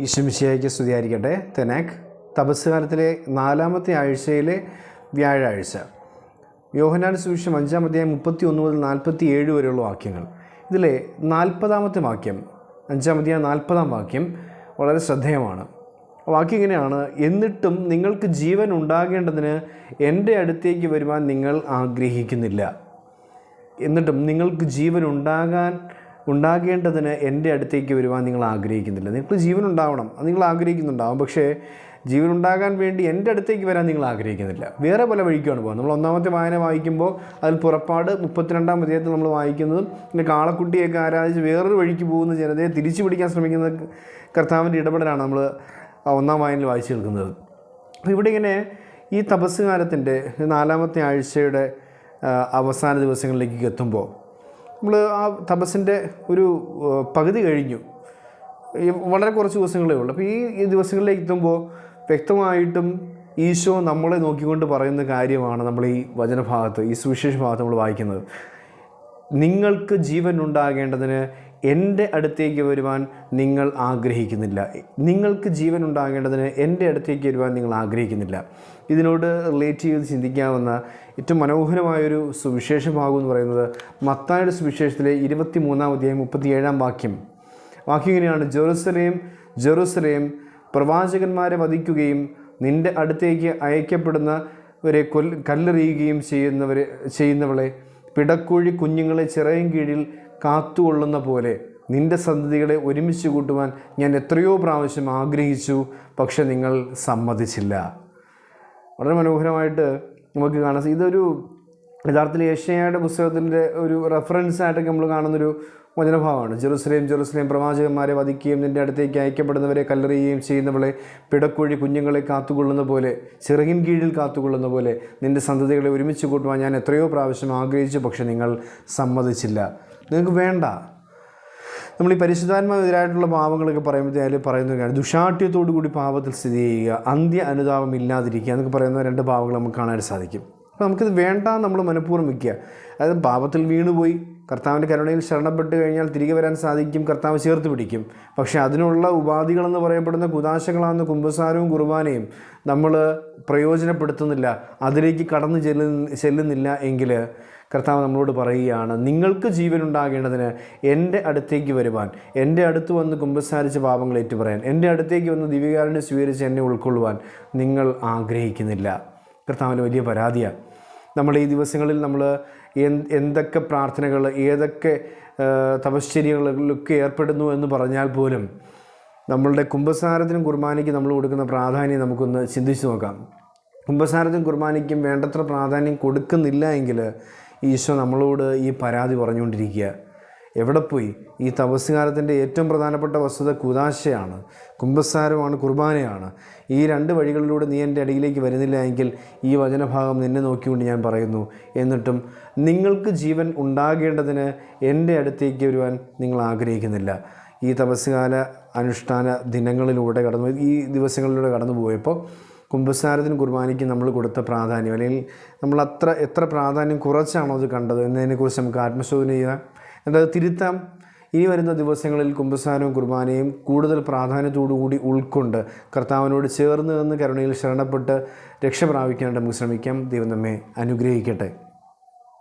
ഈശ്വമിശിയായിക്ക് സ്തുതിയായിരിക്കട്ടെ. തെനാക്ക് തപസ് കാലത്തിലെ നാലാമത്തെ ആഴ്ചയിലെ വ്യാഴാഴ്ച. യോഹനാൻ സുവിശേഷം അഞ്ചാം അധ്യായം മുപ്പത്തി ഒന്ന് മുതൽ നാൽപ്പത്തി ഏഴ് വരെയുള്ള വാക്യങ്ങൾ. ഇതിലെ നാൽപ്പതാമത്തെ വാക്യം അഞ്ചാം അധ്യായം നാൽപ്പതാം വാക്യം വളരെ ശ്രദ്ധേയമാണ്. വാക്യം ഇങ്ങനെയാണ് എന്നിട്ടും നിങ്ങൾക്ക് ജീവൻ ഉണ്ടാകേണ്ടതിന് എന്റെ അടുത്തേക്ക് വരുവാൻ നിങ്ങൾ ആഗ്രഹിക്കുന്നില്ല. എന്നിട്ടും നിങ്ങൾക്ക് ജീവൻ ഉണ്ടാകാൻ ഉണ്ടാകേണ്ടതിന് എന്റെ അടുത്തേക്ക് വരുവാൻ നിങ്ങൾ ആഗ്രഹിക്കുന്നില്ല. നിങ്ങൾക്ക് ജീവൻ ഉണ്ടാവണം അത് നിങ്ങൾ ആഗ്രഹിക്കുന്നുണ്ടാവും. പക്ഷേ ജീവൻ ഉണ്ടാകാൻ വേണ്ടി എന്റെ അടുത്തേക്ക് വരാൻ നിങ്ങൾ ആഗ്രഹിക്കുന്നില്ല. വേറെ പല വഴിക്കാണ് പോകുന്നത്. നമ്മൾ ഒന്നാമത്തെ വായന വായിക്കുമ്പോൾ അതിൽ പുറപ്പാട് മുപ്പത്തിരണ്ടാം അധ്യായത്തിൽ നമ്മൾ വായിക്കുന്നതും പിന്നെ കാളക്കുട്ടിയൊക്കെ ആരാധിച്ച് വേറൊരു വഴിക്ക് പോകുന്ന ജനതയെ തിരിച്ചു പിടിക്കാൻ ശ്രമിക്കുന്ന കർത്താവിന്റെ ഇടപെടലാണ് നമ്മൾ ഒന്നാം വായനയിൽ വായിച്ചു നിൽക്കുന്നത് അപ്പോൾ ഇവിടെ ഇങ്ങനെ ഈ തപസ്സുകാലത്തിന്റെ നാലാമത്തെ ആഴ്ചയുടെ അവസാന ദിവസങ്ങളിലേക്ക് എത്തുമ്പോൾ നമ്മൾ ആ തപസ്സിന്റെ ഒരു പകുതി കഴിഞ്ഞു. വളരെ കുറച്ച് ദിവസങ്ങളേ ഉള്ളൂ. അപ്പോൾ ഈ ദിവസങ്ങളിലേക്ക് എത്തുമ്പോൾ വ്യക്തമായിട്ടും ഈശോ നമ്മളെ നോക്കിക്കൊണ്ട് പറയുന്ന കാര്യമാണ് നമ്മൾ ഈ വചനഭാഗത്ത് ഈ സുവിശേഷ ഭാഗത്ത് നമ്മൾ വായിക്കുന്നത്. നിങ്ങൾക്ക് ജീവൻ ഉണ്ടാകേണ്ടതിന് എന്റെ അടുത്തേക്ക് വരുവാൻ നിങ്ങൾ ആഗ്രഹിക്കുന്നില്ല. നിങ്ങൾക്ക് ജീവൻ ഉണ്ടാകേണ്ടതിന് എന്റെ അടുത്തേക്ക് വരുവാൻ നിങ്ങൾ ആഗ്രഹിക്കുന്നില്ല. ഇതിനോട് റിലേറ്റ് ചെയ്ത് ചിന്തിക്കാവുന്ന ഏറ്റവും മനോഹരമായൊരു സുവിശേഷഭാഗം എന്ന് പറയുന്നത് മത്തായുടെ സുവിശേഷത്തിലെ ഇരുപത്തി മൂന്നാം അധ്യായം മുപ്പത്തിയേഴാം വാക്യം. വാക്യം ഇങ്ങനെയാണ്. ജെറുസലേം ജെറുസലേം പ്രവാചകന്മാരെ വധിക്കുകയും നിന്റെ അടുത്തേക്ക് അയക്കപ്പെടുന്നവരെ കൊൽ കല്ലെറിയുകയും ചെയ്യുന്നവരെ ചെയ്യുന്നവളെ പിടക്കുഴി കുഞ്ഞുങ്ങളെ ചിറയും കീഴിൽ കാത്തുകൊള്ളുന്ന പോലെ നിന്റെ സന്തതികളെ ഒരുമിച്ച് കൂട്ടുവാൻ ഞാൻ എത്രയോ പ്രാവശ്യം ആഗ്രഹിച്ചു പക്ഷെ നിങ്ങൾ സമ്മതിച്ചില്ല. വളരെ മനോഹരമായിട്ട് നമുക്ക് കാണാം. ഇതൊരു യഥാർത്ഥത്തിൽ ഏഷ്യയുടെ പുസ്തകത്തിന്റെ ഒരു റെഫറൻസ് ആയിട്ടൊക്കെ നമ്മൾ കാണുന്നൊരു വചനഭാവമാണ്. ജെറുസലേം ജെറുസലേം പ്രവാചകന്മാരെ വധിക്കുകയും നിന്റെ അടുത്തേക്ക് അയക്കപ്പെടുന്നവരെ കല്ലെറിയുകയും ചെയ്യുന്നവളെ പിടക്കുഴി കുഞ്ഞുങ്ങളെ കാത്തുകൊള്ളുന്ന പോലെ ചിറകിൻ കീഴിൽ കാത്തുകൊള്ളുന്ന പോലെ നിന്റെ സന്തതികളെ ഒരുമിച്ച് കൂട്ടുവാൻ ഞാൻ എത്രയോ പ്രാവശ്യം ആഗ്രഹിച്ചു പക്ഷെ നിങ്ങൾ സമ്മതിച്ചില്ല. നിങ്ങൾക്ക് വേണ്ട. നമ്മൾ ഈ പരിശുദ്ധാത്മാവെതിരായിട്ടുള്ള പാവങ്ങളൊക്കെ പറയുമ്പോഴത്തേക്കും പറയുന്ന കാര്യം ദുഷാഠ്യത്തോടു കൂടി പാപത്തിൽ സ്ഥിതി ചെയ്യുക അന്ത്യ അനുതാപം ഇല്ലാതിരിക്കുക എന്നൊക്കെ പറയുന്ന രണ്ട് പാവങ്ങൾ നമുക്ക് കാണാൻ സാധിക്കും. അപ്പോൾ നമുക്കിത് വേണ്ട നമ്മൾ മനഃപൂർവം വയ്ക്കുക. അതായത് പാപത്തിൽ വീണുപോയി കർത്താവിന്റെ കരുണയിൽ ശരണപ്പെട്ട് കഴിഞ്ഞാൽ തിരികെ വരാൻ സാധിക്കും കർത്താവ് ചേർത്ത് പിടിക്കും. പക്ഷേ അതിനുള്ള ഉപാധികളെന്ന് പറയപ്പെടുന്ന കുതാശകളാകുന്ന കുമ്പസാരവും കുർബാനയും. നമ്മൾ പ്രയോജനപ്പെടുത്തുന്നില്ല അതിലേക്ക് കടന്നു ചെല്ലു ചെല്ലുന്നില്ല എങ്കിൽ കർത്താവ് നമ്മളോട് പറയുകയാണ് നിങ്ങൾക്ക് ജീവൻ ഉണ്ടാകേണ്ടതിന് എന്റെ അടുത്തേക്ക് വരുവാൻ എന്റെ അടുത്ത് വന്ന് കുമ്പസാരിച്ച് പാപങ്ങൾ ഏറ്റുപറയാൻ എന്റെ അടുത്തേക്ക് വന്ന് ദിവ്യകാരനെ സ്വീകരിച്ച് എന്നെ ഉൾക്കൊള്ളുവാൻ നിങ്ങൾ ആഗ്രഹിക്കുന്നില്ല. കർത്താവിന് വലിയ പരാതിയാണ്. നമ്മൾ ഈ ദിവസങ്ങളിൽ നമ്മൾ എന്തൊക്കെ പ്രാർത്ഥനകൾ ഏതൊക്കെ തപശ്ചര്യകളിലൊക്കെ ഏർപ്പെടുന്നു എന്ന് പറഞ്ഞാൽ പോലും നമ്മളുടെ കുംഭസാരത്തിനും കുർബാനയ്ക്കും നമ്മൾ കൊടുക്കുന്ന പ്രാധാന്യം നമുക്കൊന്ന് ചിന്തിച്ചു നോക്കാം. കുംഭസാരത്തിനും കുർബാനയ്ക്കും വേണ്ടത്ര പ്രാധാന്യം കൊടുക്കുന്നില്ല എങ്കിൽ ഈശോ നമ്മളോട് ഈ പരാതി പറഞ്ഞുകൊണ്ടിരിക്കുക. എവിടെ പോയി? ഈ തപസ്സുകാലത്തിന്റെ ഏറ്റവും പ്രധാനപ്പെട്ട വസ്തുത കുതാശയാണ് കുംഭസാരമാണ് കുർബാനയാണ്. ഈ രണ്ട് വഴികളിലൂടെ നീ എന്റെ അടിയിലേക്ക് വരുന്നില്ല എങ്കിൽ ഈ വചനഭാഗം നിന്നെ നോക്കിക്കൊണ്ട് ഞാൻ പറയുന്നു. എന്നിട്ടും നിങ്ങൾക്ക് ജീവൻ ഉണ്ടാകേണ്ടതിന് എന്റെ അടുത്തേക്ക് വരുവാൻ നിങ്ങൾ ആഗ്രഹിക്കുന്നില്ല. ഈ തപസ്സുകാല അനുഷ്ഠാന ദിനങ്ങളിലൂടെ കടന്നു ഈ ദിവസങ്ങളിലൂടെ കടന്നു പോയപ്പോൾ കുംഭസാരത്തിന് കുർബാനയ്ക്ക് നമ്മൾ കൊടുത്ത പ്രാധാന്യം അല്ലെങ്കിൽ നമ്മൾ അത്ര എത്ര പ്രാധാന്യം കുറച്ചാണോ അത് കണ്ടത് എന്നതിനെക്കുറിച്ച് നമുക്ക് ആത്മശോധന ചെയ്യാം. എന്നിട്ട് അത് തിരുത്താം? ഇനി വരുന്ന ദിവസങ്ങളിൽ കുമ്പസാരവും കുർബാനയും കൂടുതൽ പ്രാധാന്യത്തോടുകൂടി ഉൾക്കൊണ്ട് കർത്താവിനോട് ചേർന്ന് നിന്ന് കരുണയിൽ ശരണപ്പെട്ട് രക്ഷ പ്രാപിക്കാനായിട്ട് നമുക്ക് ശ്രമിക്കാം. ദൈവം നമ്മെ അനുഗ്രഹിക്കട്ടെ.